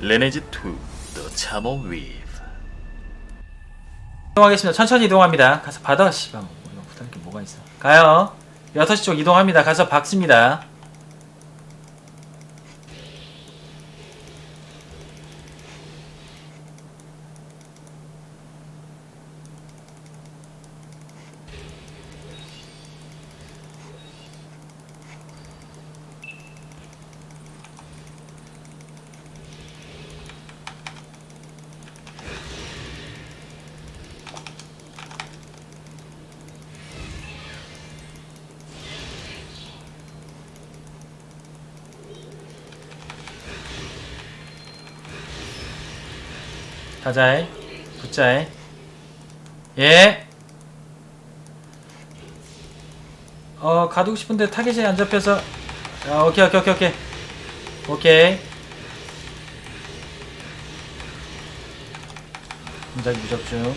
레네즈 2 The Weave 이동하겠습니다. 천천히 이동합니다. 가서 받아, 씨발. 뭐, 이거 부탁할 게 뭐가 있어. 가요. 6시 쪽 이동합니다. 가서 박습니다. 가자해. 붙자해. 예. 어, 가두고 싶은데 타겟이 안 잡혀서. 아, 오케이, 오케이, 오케이, 오케이. 오케이. 무작위 무적 중.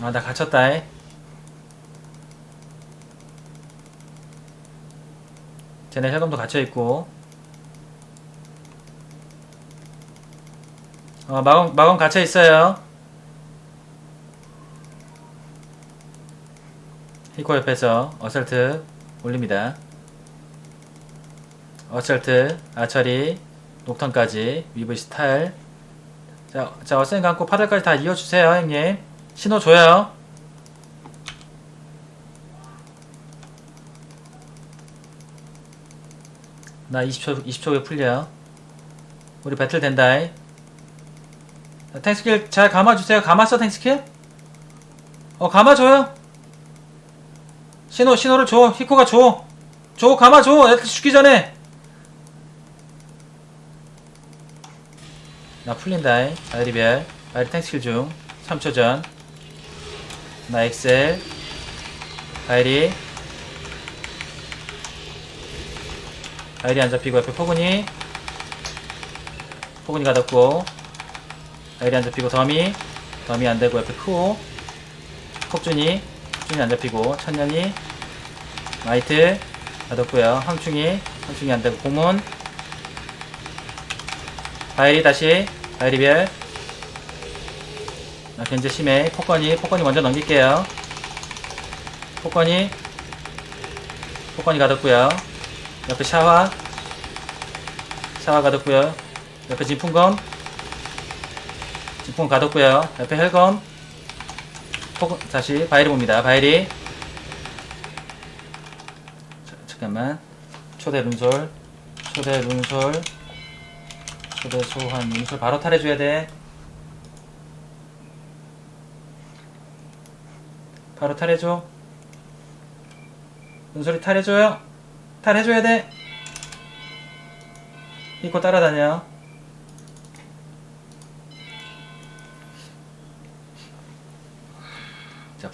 아, 나 갇혔다, 해. 쟤네 혈검도 갇혀있고 어 마검 마검 갇혀 있어요. 히코 옆에서 어설트 올립니다. 어설트 아처리 녹턴까지 위브 스타일 자, 자 어센 감고 파들까지 다 이어주세요 형님. 신호 줘요. 나 20초 20초 후에 풀려. 우리 배틀 된다. 자, 탱스킬 잘 감아주세요. 감았어 탱스킬? 어 감아줘요. 신호 신호를 줘. 히코가 줘. 줘 감아줘. 애들 죽기 전에. 나 풀린다. 바이리별. 바이리 탱스킬 중. 3초 전. 나 엑셀. 바이리. 아이리 안 잡히고 옆에 포근이 포근이 가뒀고 아이리 안 잡히고 더미. 더미 안 되고 옆에 크오. 폭준이. 폭준이 안 잡히고 천년이. 마이트. 가뒀고요. 황충이. 황충이 안 되고 공문. 바이리 다시. 바이리별. 아, 견제 심해. 폭건이. 폭건이 먼저 넘길게요. 폭건이. 폭건이 가뒀고요. 옆에 샤와. 샤와 가뒀고요. 옆에 진풍검 진풍검 가뒀고요. 옆에 헬검. 포 다시 바이리 봅니다. 바이리. 자, 잠깐만. 초대 룬솔. 초대 룬솔. 초대 소환 룬솔 바로 탈해줘야 돼. 바로 탈해줘. 룬솔이 탈해줘요. 탈해줘야 돼. 이거 따라다녀.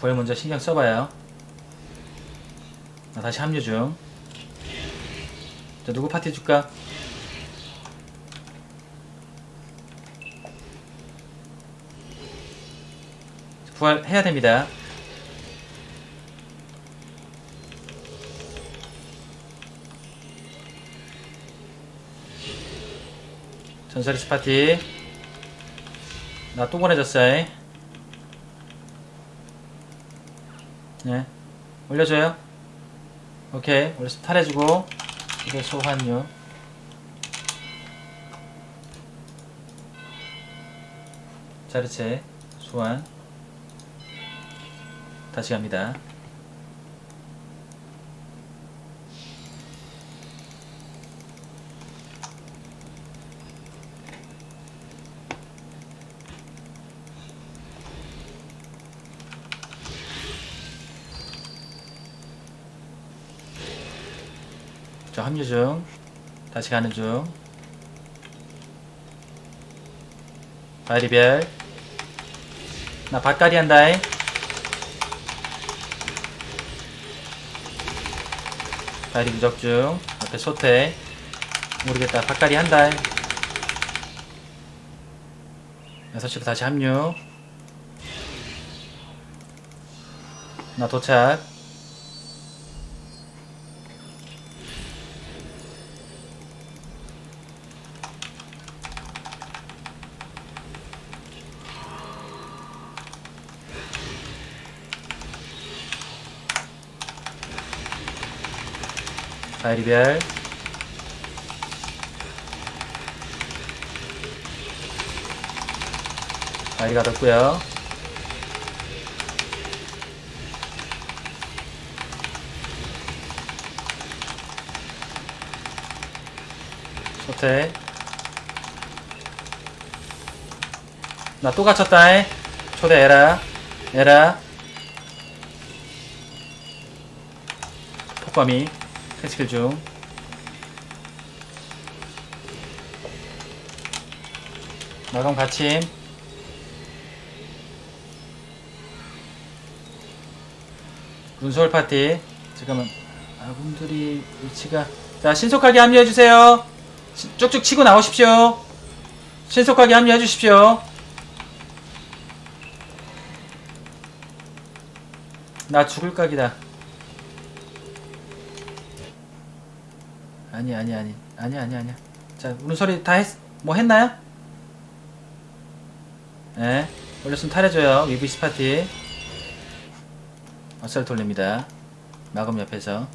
자, 보일 먼저 신경 써봐요. 나 다시 합류 중. 자, 누구 파티 줄까? 자, 부활해야 됩니다. 전설의 스파티 나 또 보내줬어 네. 올려줘요? 오케이. 올려서 탈해주고. 이게 소환료 자르체 소환. 다시 갑니다 저 합류 중. 다시 가는 중. 바리별. 나 밭가리 한다잉. 바리 무적 중. 앞에 소태. 모르겠다. 밭가리 한다잉. 6시로 다시 합류. 나 도착. 바이리별 바이리 가뒀고요. 소태. 나 또 갇혔다잉 초대 에라. 에라. 폭감이 캐스킬 중 나랑 같이 run소울 파티. 잠깐만 아군들이 위치가 자 신속하게 합류해 주세요. 시- 쭉쭉 치고 나오십시오. 신속하게 합류해 주십시오. 나 죽을 각이다 아니 아니 아니. 아니 아니 아니야 자 울음소리 다 했, 뭐 했나요? 예. 올렸으면 탈해줘요. 위브시 파티. 어살 돌립니다. 마검 옆에서.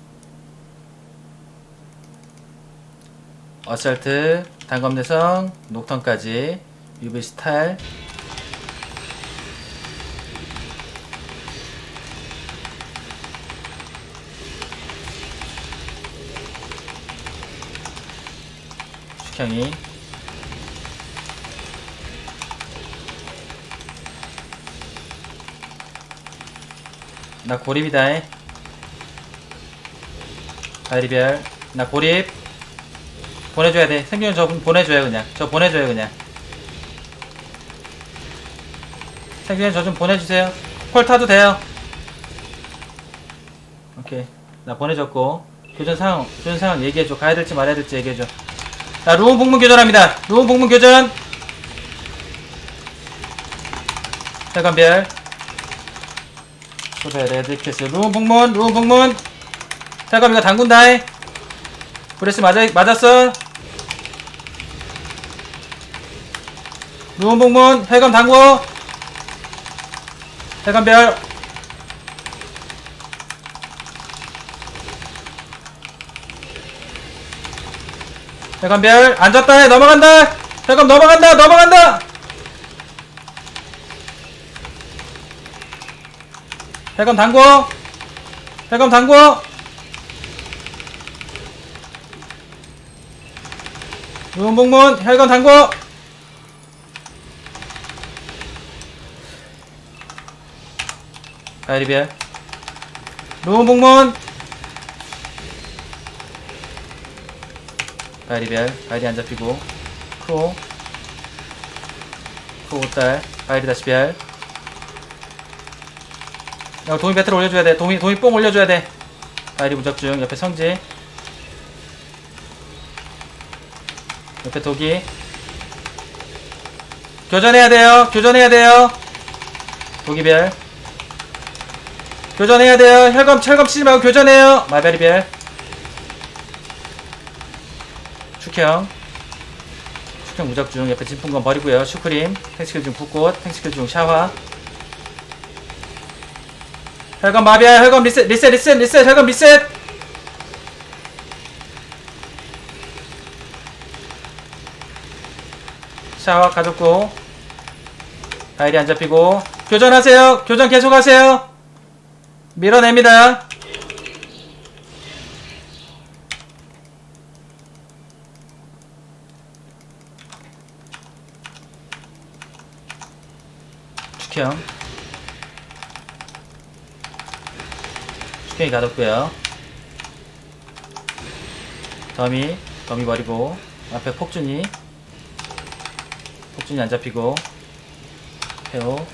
어설트 단검 내성 녹턴까지. 위브시 탈 축형이. 나 고립이다 다리별. 나 고립. 보내줘야 돼. 생존 저 보내줘요 그냥. 저 보내줘요 그냥. 생존 저 좀 보내주세요. 콜 타도 돼요. 오케이. 나 보내줬고. 교전 상황 교전 상황 얘기해줘. 가야 될지 말아야 될지 얘기해줘 자 루온 복문 교전합니다. 루온 복문 교전 세관별. 초대 레드캐스 루온 복문 루온 복문. 세관 이거 당군다해 브레스 맞아, 맞았어. 루온 복문 해감 당구. 해감별 해감별 앉았다 해 넘어간다. 해감 넘어간다 넘어간다. 해감 당구 해감 당구 의원복문 혈관 당구 가이리비엘 의원복문 가이리비엘 가이리 안 잡히고. 크로. 크로 딸 가이리 다시 비엘 야 도미 배틀 올려줘야 돼. 도미 도미 뽕 올려줘야 돼. 가이리 무적중 옆에 성지 옆에 독이. 교전해야 돼요. 교전해야 돼요. 독이별. 교전해야 돼요. 혈검 철검 치지 말고 교전해요. 마베리별 축형 축형 무적중 옆에 진풍건 버리고요. 슈크림 탱스킬 중 붓꽃 탱스킬 중 샤화 혈검 마비야 혈검 리셋 리셋 리셋 리셋 혈검 리셋! 샤워 가졌고 다일이 안 잡히고 교전하세요. 교전 계속하세요. 밀어냅니다 축형 축형이 가뒀고요. 더미 더미 버리고 앞에 폭준이. 폭준이 안 잡히고. 페오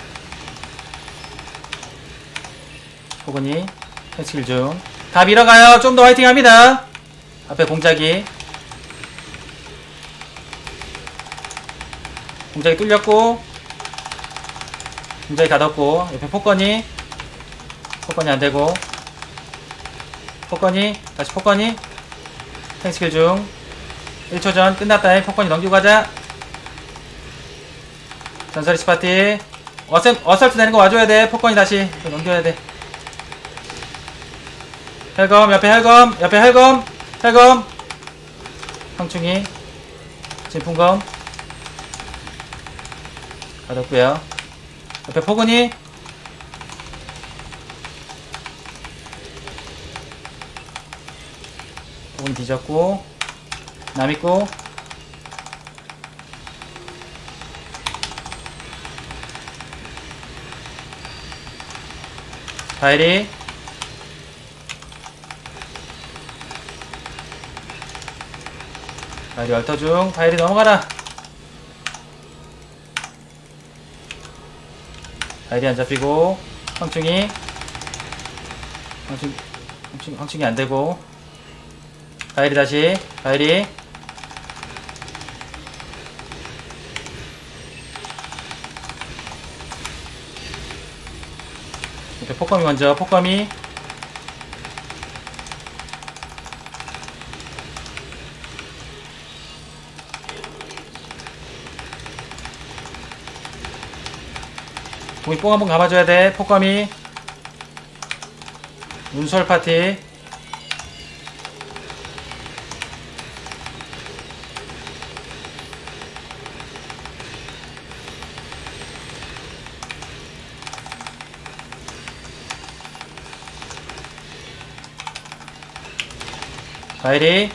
호근이 펜스킬 중다 밀어가요. 좀 더 화이팅 합니다. 앞에 공작이. 공작이 뚫렸고 공작이 가뒀고 옆에 폭건이 폭건이 안되고. 폭건이 다시 폭건이. 펜스킬 중. 1초 전 끝났다 폭건이 넘기고 가자. 전설이 스파티. 어셈, 어설트 되는 거 와줘야 돼. 폭건이 다시 넘겨야 돼. 헬검 옆에 헬검 옆에 헬검 탈검. 황충이 진풍검. 가뒀고요 옆에 포근이. 포근이 뒤졌고 남 있고. 바이리. 바이리 얼터 중. 바이리 넘어가라 바이리 안 잡히고 황충이. 황충 황충 황충이 안 되고. 바이리 다시 바이리. 이렇게 폭검이 먼저 폭검이 공이 뽕 한번 감아줘야 돼. 폭검이. 운설 파티. 바이리.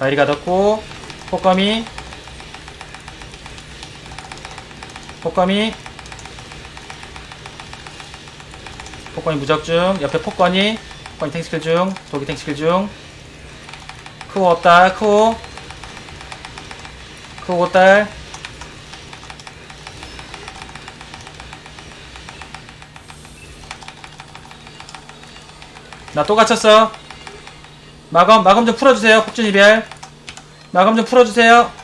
바이리가 덮고 폭검이 폭검이. 폭건이 무적 중. 옆에 폭건이. 폭건이 탱스킬 중. 도기 탱스킬 중. 크오 없다. 크오 크오 없달 나또 갇혔어. 마검 마검 좀 풀어주세요 폭준 이별. 마검 좀 풀어주세요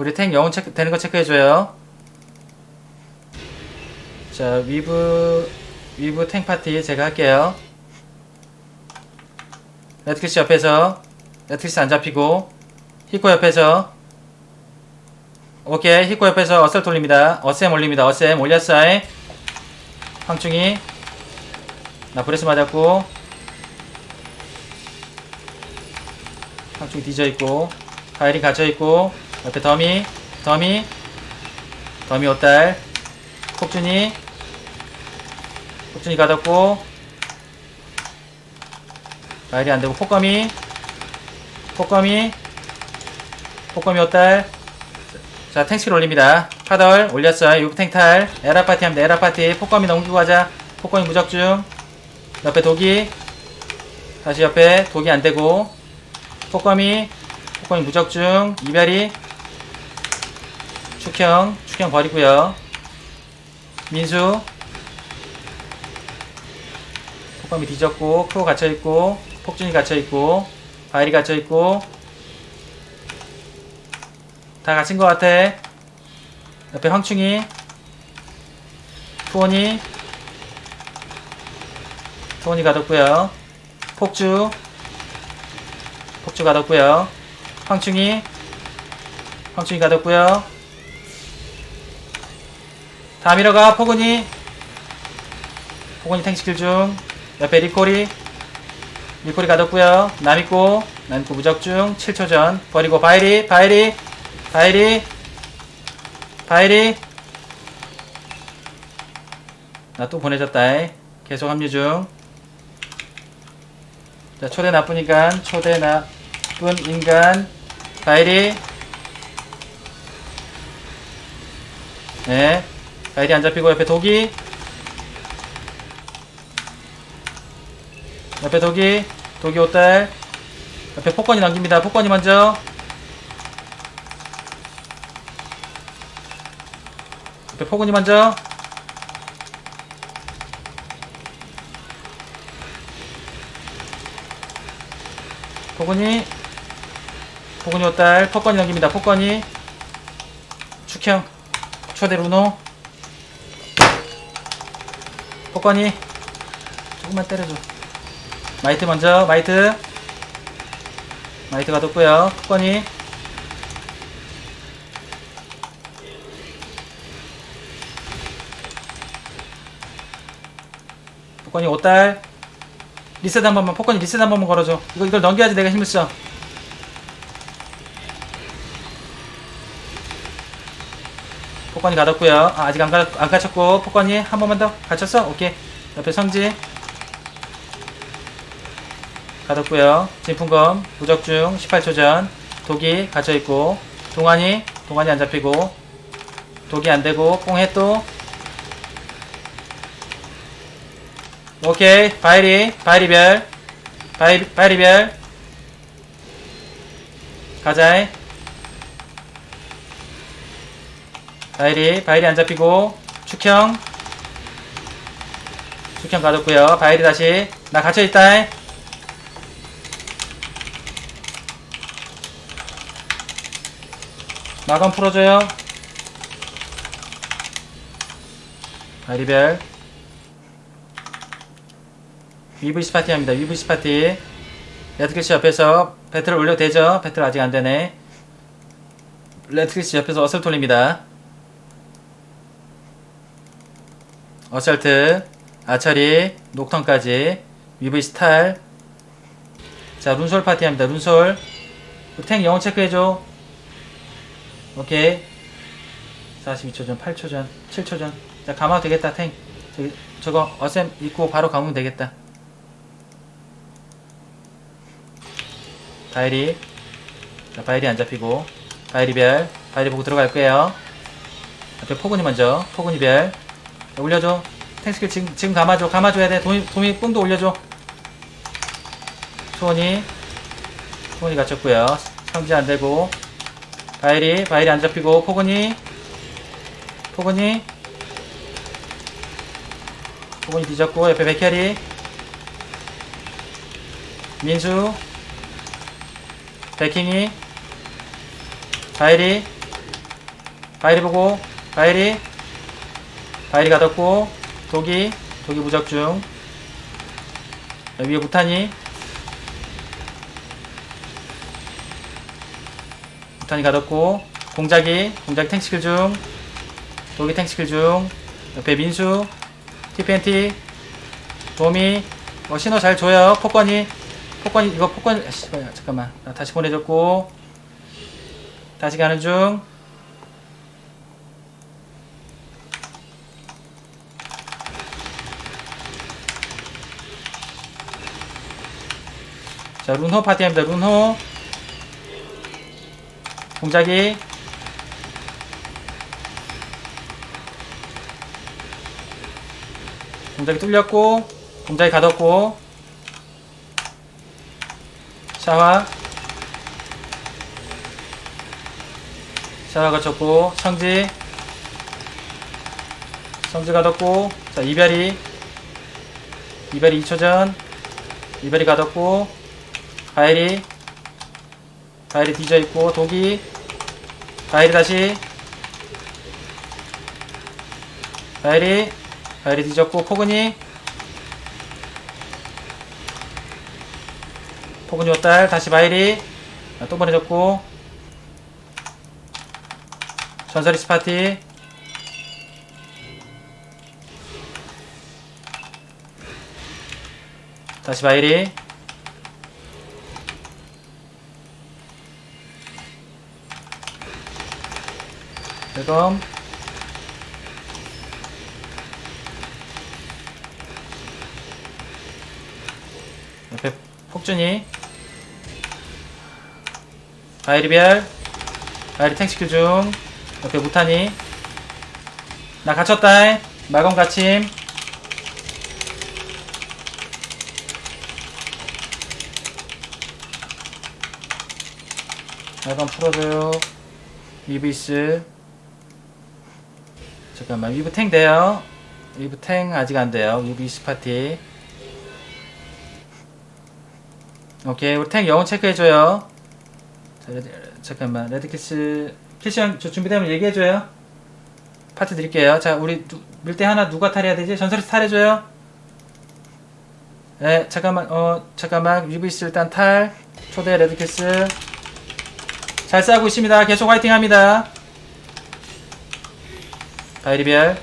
우리 탱 영혼 체크 되는 거 체크해줘요. 자, 위브, 위브 탱 파티 제가 할게요. 레트키스 옆에서, 레트키스 안 잡히고, 히코 옆에서, 오케이, 히코 옆에서 어셀 돌립니다. 어셈 올립니다. 어셈 올렸어요. 황충이, 나 브레스 맞았고, 황충이 뒤져있고, 가일이 갇혀있고, 옆에 더미, 더미, 더미 옷달, 폭준이, 폭준이 가뒀고, 가일이 안되고, 폭거미, 폭거미, 폭거미 옷달, 자, 탱스킬 올립니다. 파덜 올렸어요. 육 탱탈, 에라파티 합니다. 에라파티, 폭거미 넘기고 가자. 폭거미 무적중, 옆에 독이, 다시 옆에 독이 안되고, 폭거미, 폭거미 무적중, 이별이, 축형, 축형 버리고요. 민수, 폭감이 뒤졌고, 크로 갇혀있고, 폭준이 갇혀있고, 바일이 갇혀있고, 다 갇힌 것 같아. 옆에 황충이, 투원이, 투원이 가뒀고요. 폭주, 폭주 가뒀고요. 황충이, 황충이 가뒀고요. 다 밀어가 포근이. 포근이 탱스킬 중. 옆에 리코리. 리코리 가뒀고요. 남있고 남있고 무적중. 7초 전. 버리고 바이리 바이리 바이리 바이리. 나 또 보내줬다. 계속 합류 중. 자, 초대 나쁜 인간 초대 나쁜 인간. 바이리. 네 가일이 안 잡히고 옆에 독이. 옆에 독이. 독이 옷달 옆에 폭건이 넘깁니다. 폭건이 먼저. 옆에 폭건이 먼저. 폭건이. 폭건이 옷달 폭건이 넘깁니다. 폭건이. 축형. 초대 루노 폭건이 조금만 때려줘. 마이트 먼저 마이트. 마이트 가뒀고요. 폭건이. 폭건이 5달 리셋 한 번만 폭건이 리셋 한 번만 걸어줘. 이거 이걸 넘겨야지 내가 힘을 써. 폭건이 가뒀고요. 아, 아직 안, 가, 안 갇혔고 폭건이 한 번만 더 갇혔어? 오케이. 옆에 성지. 가뒀고요. 진풍검 무적중 18초 전 독이 갇혀있고 동안이 동안이 안 잡히고 독이 안 되고 뽕해 또. 오케이. 바이리 바이리별 바이, 바이리별. 가자이 바이리 바이리 안 잡히고 축형 축형 가뒀고요 바이리 다시 나 갇혀있다 마감 풀어줘요 바이리별 VVC 파티 합니다. VVC 파티. 레드키스 옆에서 배틀을 올려도 되죠? 배틀 아직 안 되네. 레드키스 옆에서 어설트 올립니다. 어설트, 아처리, 녹턴까지. VVC 탈. 자, 룬솔 파티 합니다. 룬솔. 그탱 영어 체크해줘. 오케이. 42초 전, 8초 전, 7초 전. 자, 감아도 되겠다, 탱. 저기, 저거, 어셈 입고 바로 감으면 되겠다. 바이리 자, 바이리 안 잡히고 바이리별 바이리 보고 들어갈 거예요 앞에 포근이 먼저 포근이별 자, 올려줘. 탱스킬 지금, 지금 감아줘. 감아줘야 돼. 도미, 도미 뽕도 올려줘. 소원이. 소원이 갇혔고요. 성지 안 되고. 바이리 바이리 안 잡히고. 포근이. 포근이. 포근이 뒤졌고 옆에 백혈이. 민수. 백킹이. 바이리. 바이리 보고. 바이 리 바이리 가뒀고 독이 독이 무적중. 자, 위에 무탄이. 무탄이 가뒀고 공작이 공작이 탱스킬 중. 독이 탱스킬 중. 옆에 민수 TPNT 도미. 어, 신호 잘 줘요. 폭건이. 폭건이 이거 폭건 아, 잠깐만. 나 다시 보내줬고. 다시 가는 중 자, 룬호 파티입니다. 룬호. 공작이. 공작이 뚫렸고, 공작이 가뒀고, 샤와. 샤와 거쳤고, 성지. 성지 가뒀고, 자, 이별이. 이별이 2초 전. 이별이 가뒀고, 바이리. 바이리 뒤져 있고 독이. 바이리 다시. 바이리. 바이리 뒤졌고 포근이. 포근이 왔달 다시 바이리. 아, 또 보내줬고. 전설이 스파티. 다시 바이리 대검 옆에 폭준이 바이리별 바이리 탱시킬 중 옆에 무탄이. 나 갇혔다. 마검 갇힘. 마검 풀어줘요. 위브이스 잠깐만. 위브 탱 돼요? 위브 탱 아직 안 돼요. 위브 이스 파티. 오케이. 우리 탱 영혼 체크해줘요. 잠깐만. 레드키스 키시형 저 준비되면 얘기해줘요. 파트 드릴게요. 자 우리 밀대 하나 누가 탈해야 되지? 전설이 탈해줘요. 네 잠깐만. 어 잠깐만. 위브 이스 일단 탈. 초대 레드키스 잘 싸우고 있습니다. 계속 화이팅 합니다 바이리별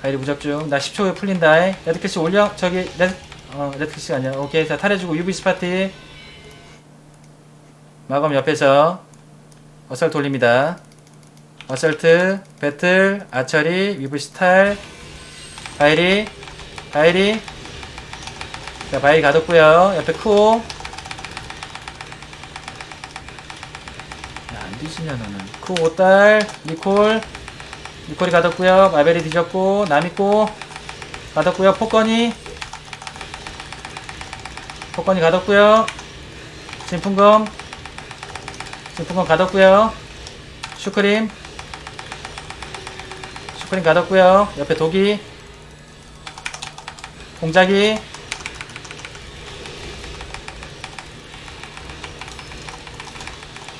바이리 무적 중. 나 10초 후에 풀린다. 레드캐시 올려. 저기 레드 어 레드캐시가 아니야. 오케이. 자 탈해주고 UV 스파티. 마검 옆에서 어설트 돌립니다. 어설트, 배틀, 아처리, 위브 스탈, 바이리, 바이리. 자 바이리 가뒀고요. 옆에 쿠오. 야안 뒤지냐 너는. 쿠오 5딸, 니콜. 니콜이 가뒀고요. 마벨이 뒤졌고 남있고 가뒀고요. 폭건이 폭건이 가뒀고요. 진풍검 진풍검 가뒀고요. 슈크림 슈크림 가뒀고요. 옆에 독이 공작이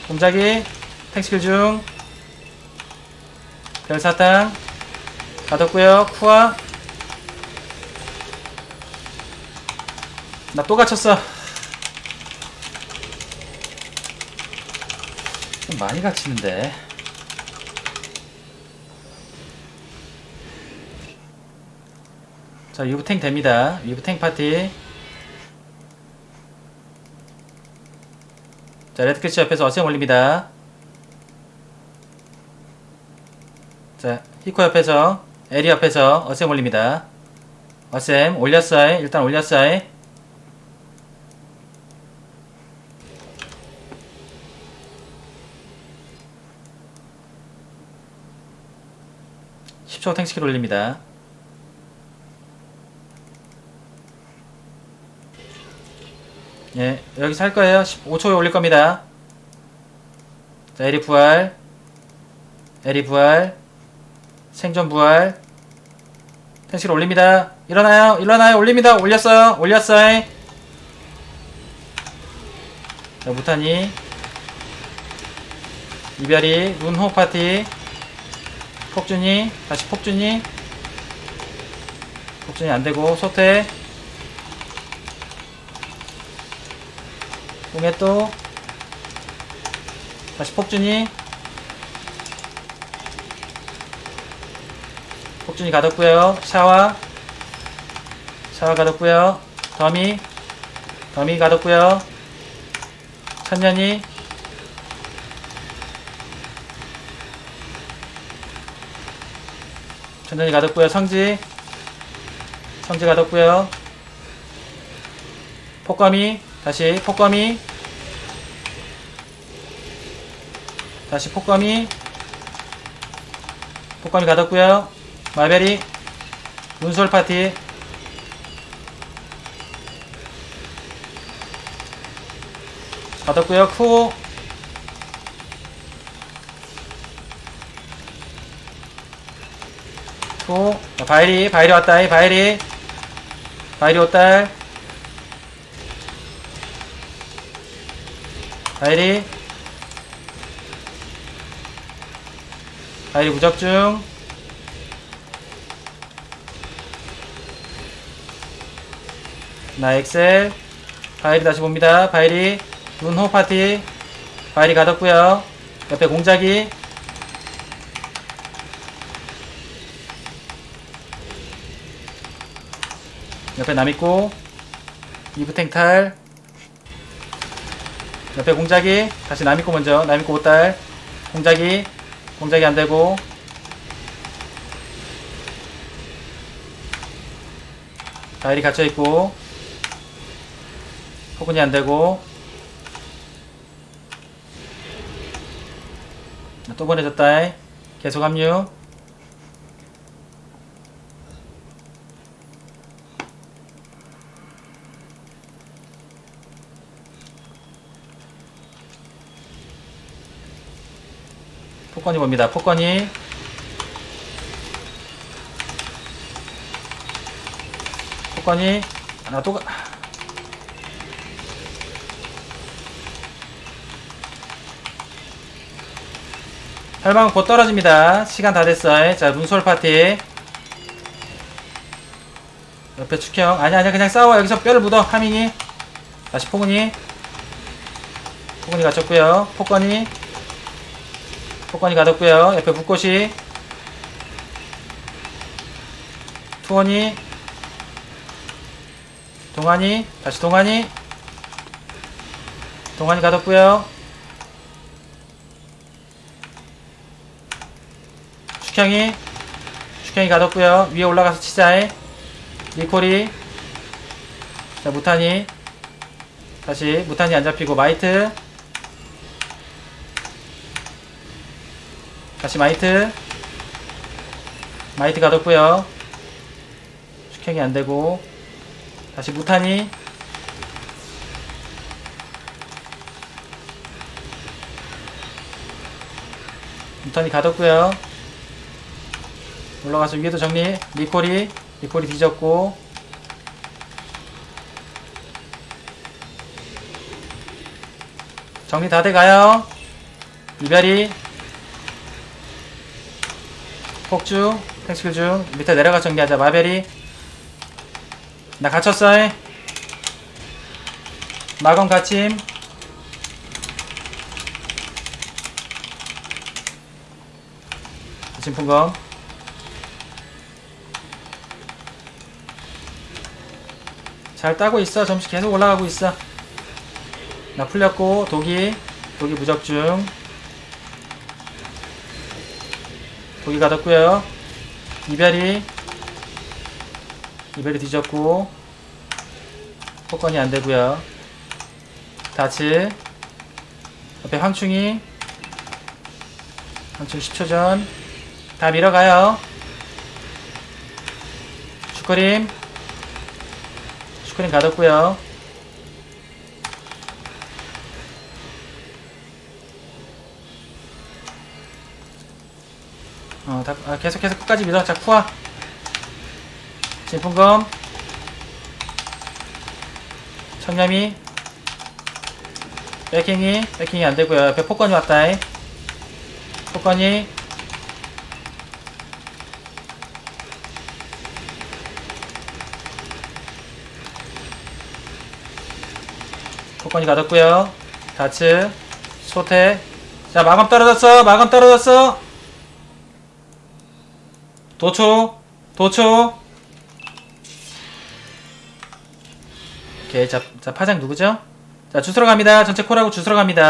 공작이 탱스킬 중 별사탕 가뒀고요. 쿠아. 나 또 갇혔어. 좀 많이 갇히는데. 자 위브 탱 됩니다. 위브 탱 파티. 자 레드캐치 옆에서 어셈 올립니다 자, 히코 옆에서, 에리 옆에서 어셈 올립니다. 어셈 올렸어요. 일단 올렸어요. (10초) 탱스킬 올립니다. 예, 여기서 할 거예요. 15초에 올릴 겁니다. 자, 에리 부활. 에리 부활. 생존 부활. 텐실 올립니다. 일어나요. 일어나요. 올립니다. 올렸어요. 올렸어요. 자 무탄이. 이별이 문호 파티. 폭준이 다시 폭준이 폭준이 안되고 소태. 공에 다시 폭준이 폭준이 가뒀고요. 샤와 샤와 가뒀고요. 더미. 더미 가뒀고요. 천년이 천년이 가뒀고요. 성지. 성지 가뒀고요. 폭검이 다시 폭검이 다시 폭검이 폭검이 가뒀고요 말베리 문솔 파티. 받았고요. 쿠. 쿠. 자, 바이리 바이리 왔다. 바이리. 바이리 왔다 바이리. 바이리 무적중 나 엑셀. 바이리 다시 봅니다. 바이리 눈호 파티. 바이리 가뒀고요. 옆에 공작이. 옆에 남있고. 이브탱탈. 옆에 공작이. 다시 남있고 먼저. 남있고 못달 공작이. 공작이 안되고. 바이리 갇혀있고 포근이 안되고. 또 보내줬다. 계속 합류. 폭건이 봅니다. 폭건이. 폭건이. 하나 또 가... 혈망은 곧 떨어집니다. 시간 다 됐어요. 자, 문솔 파티. 옆에 축형. 아니, 아니, 그냥 싸워. 여기서 뼈를 묻어. 하밍이. 다시 포근이. 포근이 갇혔고요 폭건이. 폭건이 가뒀고요 옆에 북꽃이. 수원이 동환이 다시 동환이 동환이 가뒀고요 축형이 축형이 가뒀고요. 위에 올라가서 치자해 니콜이. 자 무탄이. 다시 무탄이 안 잡히고 마이트. 다시 마이트. 마이트 가뒀고요. 축형이 안되고. 다시 무탄이. 무탄이 가뒀고요 올라가서 위에도 정리. 니콜이 니콜이 뒤졌고. 정리 다 돼가요. 이별이. 폭주 탱스킬 중 밑에 내려가 정리하자. 마벨이. 나 갇혔어 마검 갇힘. 진풍검 잘 따고 있어. 점수 계속 올라가고 있어. 나 풀렸고 독이 독이 무적 중. 독이 가뒀고요. 이별이 이별이 뒤졌고 폭건이 안되고요. 다치 옆에 황충이. 황충 10초 전. 다 밀어가요. 슈크림 슈크림 가뒀고요 어, 다, 아, 계속 계속 끝까지 밀어. 자, 쿠아. 진풍검. 청렴이. 백킹이. 백킹이 안 되고요. 옆에 폭건이 왔다. 이 폭건이. 폭건이 가뒀고요. 다츠. 소태. 자, 마감 떨어졌어. 마감 떨어졌어. 도초 도초 오케이 자, 자 파장 누구죠? 자 주스러 갑니다 전체 콜하고 주스러 갑니다